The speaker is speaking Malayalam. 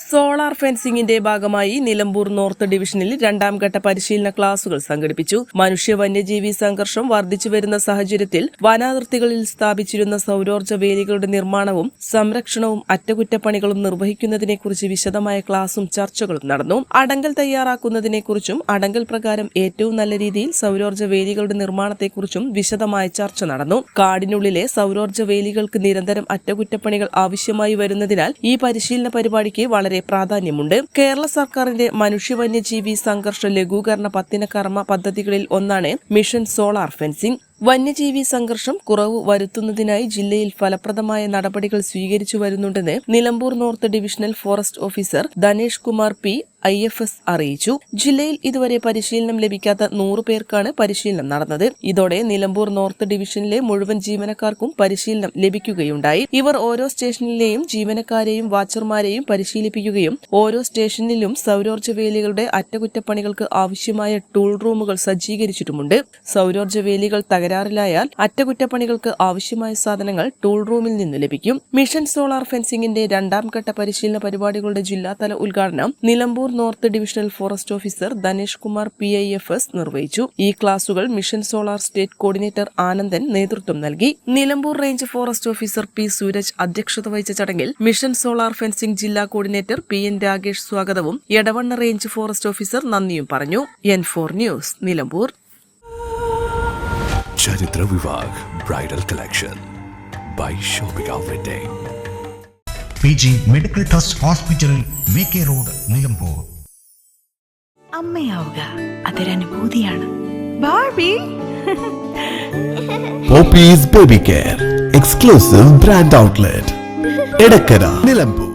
solar ഫെൻസിംഗിന്റെ ഭാഗമായി നിലമ്പൂർ നോർത്ത് ഡിവിഷനിൽ രണ്ടാം ഘട്ട പരിശീലന ക്ലാസുകൾ സംഘടിപ്പിച്ചു. മനുഷ്യ വന്യജീവി സംഘർഷം വർദ്ധിച്ചുവരുന്ന സാഹചര്യത്തിൽ വനാതിർത്തികളിൽ സ്ഥാപിച്ചിരുന്ന സൗരോർജ വേലികളുടെ നിർമ്മാണവും സംരക്ഷണവും അറ്റകുറ്റപ്പണികളും നിർവഹിക്കുന്നതിനെക്കുറിച്ച് വിശദമായ ക്ലാസും ചർച്ചകളും നടന്നു. അടങ്കൽ തയ്യാറാക്കുന്നതിനെക്കുറിച്ചും അടങ്കൽ പ്രകാരം ഏറ്റവും നല്ല രീതിയിൽ സൗരോർജ വേലികളുടെ നിർമ്മാണത്തെക്കുറിച്ചും വിശദമായ ചർച്ച നടന്നു. കാടിനുള്ളിലെ സൗരോർജ വേലികൾക്ക് നിരന്തരം അറ്റകുറ്റപ്പണികൾ ആവശ്യമായി വരുന്നതിനാൽ ഈ പരിശീലന പരിപാടിക്ക് വളരെ പ്രാധാന്യമുണ്ട്. കേരള സർക്കാരിന്റെ മനുഷ്യ വന്യജീവി സംഘർഷ ലഘൂകരണ പത്തിന കർമ്മ പദ്ധതികളിൽ ഒന്നാണ് മിഷൻ സോളാർ ഫെൻസിംഗ്. വന്യജീവി സംഘർഷം കുറവ് വരുത്തുന്നതിനായി ജില്ലയിൽ ഫലപ്രദമായ നടപടികൾ സ്വീകരിച്ചു വരുന്നുണ്ടെന്ന് Nilambur north divisional forest officer Dhanesh Kumar P I F S അറിയിച്ചു. ജില്ലയിൽ ഇതുവരെ പരിശീലനം ലഭിക്കാത്ത നൂറു പേർക്കാണ് പരിശീലനം നടന്നത്. ഇതോടെ നിലമ്പൂർ നോർത്ത് ഡിവിഷനിലെ മുഴുവൻ ജീവനക്കാർക്കും പരിശീലനം ലഭിക്കുകയുണ്ടായി. ഇവർ ഓരോ സ്റ്റേഷനിലെയും ജീവനക്കാരെയും വാച്ചർമാരെയും പരിശീലിപ്പിക്കുകയും ഓരോ സ്റ്റേഷനിലും സൗരോർജ വേലികളുടെ അറ്റകുറ്റപ്പണികൾക്ക് ആവശ്യമായ ടൂൾ റൂമുകൾ സജ്ജീകരിച്ചിട്ടുമുണ്ട്. സൗരോർജ വേലികൾ തകരാറിലായാൽ അറ്റകുറ്റപ്പണികൾക്ക് ആവശ്യമായ സാധനങ്ങൾ ടൂൾ റൂമിൽ നിന്ന് ലഭിക്കും. മിഷൻ സോളാർ ഫെൻസിംഗിന്റെ രണ്ടാം ഘട്ട പരിശീലന പരിപാടികളുടെ ജില്ലാതല ഉദ്ഘാടനം Nilambur north divisional forest officer Dhanesh Kumar P I F S നിർവഹിച്ചു. ഈ ക്ലാസുകൾ mission solar state coordinator Anandan നേതൃത്വം നൽകി. Nilambur range forest officer P Sooraj അധ്യക്ഷത വഹിച്ച ചടങ്ങിൽ മിഷൻ സോളാർ ഫെൻസിംഗ് ജില്ലാ കോർഡിനേറ്റർ പി എൻ രാകേഷ് സ്വാഗതവും എടവണ്ണ റേഞ്ച് ഫോറസ്റ്റ് ഓഫീസർ നന്ദിയും പറഞ്ഞു. N four news Nilambur. Charithra Vivah bridal collection. By shopping P G medical trust hospital V K road Nilambur. അമ്മയാവുക. അതൊരനുഭൂതിയാണ് Poppees baby. Care exclusive brand outlet Edakkara Nilambur.